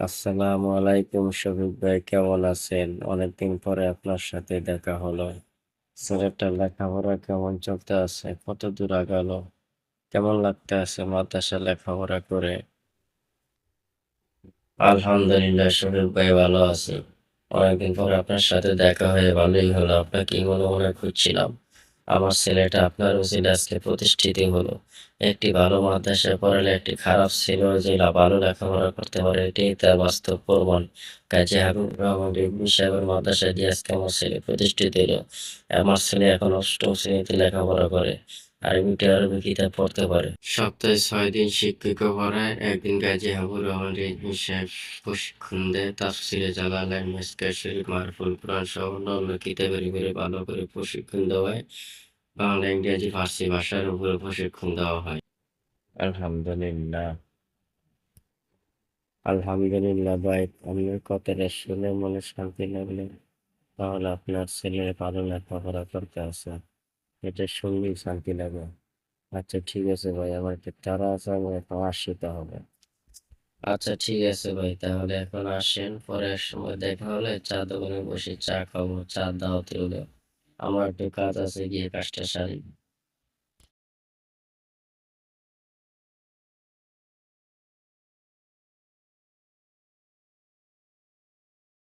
আসসালামু আলাইকুম শফিক ভাই, কেমন আছেন? অনেকদিন পরে আপনার সাথে দেখা হলো। ছেলেটার লেখাপড়া কেমন চলতে আছে? কত দূর আগালো? কেমন লাগতে আছে মাদ্রাসা লেখাপড়া করে? আলহামদুলিল্লাহ শফিক ভাই ভালো আছি। অনেকদিন পর আপনার সাথে দেখা হয়ে ভালোই হলো। আপনাকে মনে মনে খুঁজছিলাম? আমার ছেলেটা আপনার উচিত আজকে প্রতিষ্ঠিত হলো। একটি ভালো মাদ্রাসায় পড়ালে একটি খারাপ ছিল যে লা- ভালো লেখাপড়া করতে পারে এটি তার বাস্তব প্রমাণ। কাজী হাবিব রহমান রিজভী সাহেবের মাদ্রাসায় দিয়ে আজকে আমার ছেলে প্রতিষ্ঠিত হলো। আমার ছেলে এখন অষ্টম শ্রেণীতে লেখাপড়া করে। আরবি কিতাব পড়তে পারে। সপ্তাহে ছয় দিন শিক্ষিকা পড়ায় একদিন গাজী হাবুর রহমান সাহেব প্রশিক্ষণ দেয় তাফসিরে মিসকা শরীফ মারফুল কোরআন সহ অন্যান্য কিতাবের উপরে ভালো করে প্রশিক্ষণ দেওয়ায় বাংলা ইংরেজি ফার্সি ভাষার উপরে প্রশিক্ষণ দেওয়া হয়। আলহামদুলিল্লাহ। আলহামদুলিল্লাহ ভাই আপনার কথাটা শুনে মনে শান্তি লাগল। তাহলে আপনার ছেলে ভালো লেখাপড়া করতে আছে। এটা সঙ্গেই শান্তি লাগে আচ্ছা ঠিক আছে ভাই, আমার একটা তারা আছে, আমি এখন আসি হবে আচ্ছা ঠিক আছে ভাই, তাহলে এখন আসেন, পরে সময় দেখা হলে চা দোকানে বসে চা খাব, চা দাও তুলে আমার একটু কাজ আছে, গিয়ে কাজটা সারি।